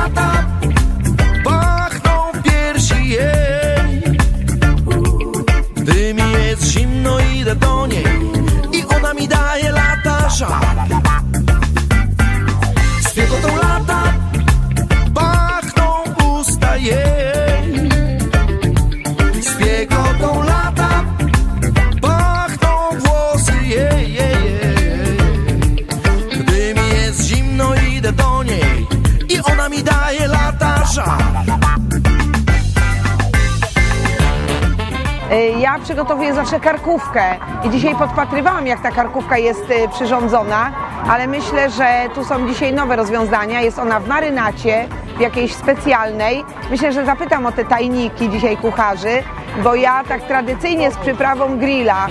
mata Ja przygotowuję zawsze karkówkę i dzisiaj podpatrywałam, jak ta karkówka jest y, przyrządzona, ale myślę, że tu są dzisiaj nowe rozwiązania. Jest ona w marynacie, w jakiejś specjalnej. Myślę, że zapytam o te tajniki dzisiaj kucharzy, bo ja tak tradycyjnie z przyprawą grilla.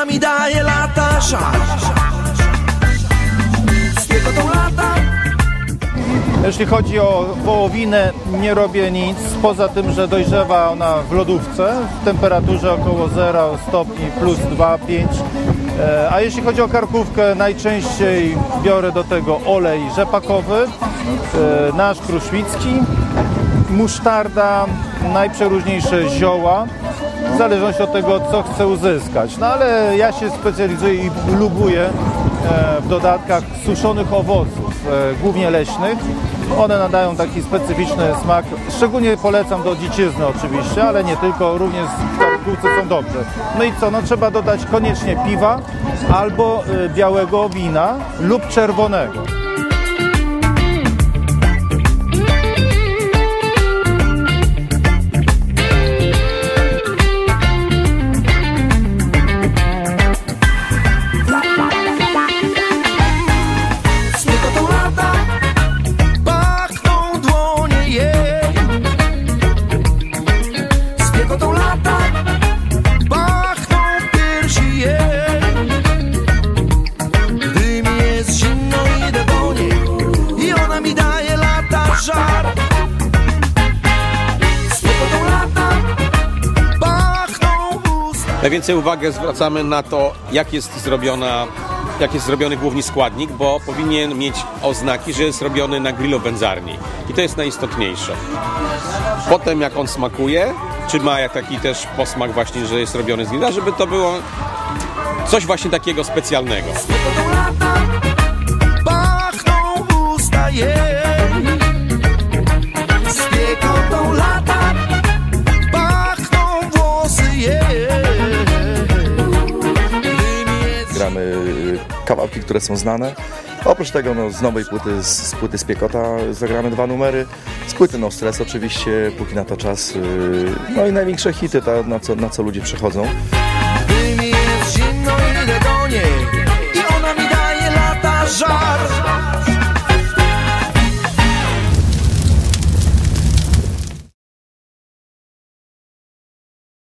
Ona mi daje lata żar Spiekotą lata. Jeśli chodzi o wołowinę, nie robię nic, poza tym, że dojrzewa ona w lodówce w temperaturze około 0 stopni plus 2, 5. E, A jeśli chodzi o karkówkę, najczęściej biorę do tego olej rzepakowy, e, nasz kruszwicki, musztarda, najprzeróżniejsze zioła, w zależności od tego, co chcę uzyskać. No ale ja się specjalizuję i lubuję e, w dodatkach suszonych owoców, e, głównie leśnych. One nadają taki specyficzny smak. Szczególnie polecam do dzicizny oczywiście, ale nie tylko, również karkówce są dobrze. No i co, no trzeba dodać koniecznie piwa albo e, białego wina lub czerwonego. Najwięcej uwagę zwracamy na to, jak jest zrobiona jak jest zrobiony główny składnik, bo powinien mieć oznaki, że jest robiony na grillu wędzarni. I to jest najistotniejsze. Potem jak on smakuje, czy ma taki też posmak właśnie, że jest robiony z grilla, żeby to było coś właśnie takiego specjalnego. kawałki, które są znane. Oprócz tego no, z nowej płyty, z, z płyty z Piekota zagramy dwa numery, z płyty No Stress oczywiście, póki na to czas, yy, no i największe hity, ta, na, co, na co ludzie przychodzą. Gdy jest zimno, idę do niej i ona mi daje lata żar.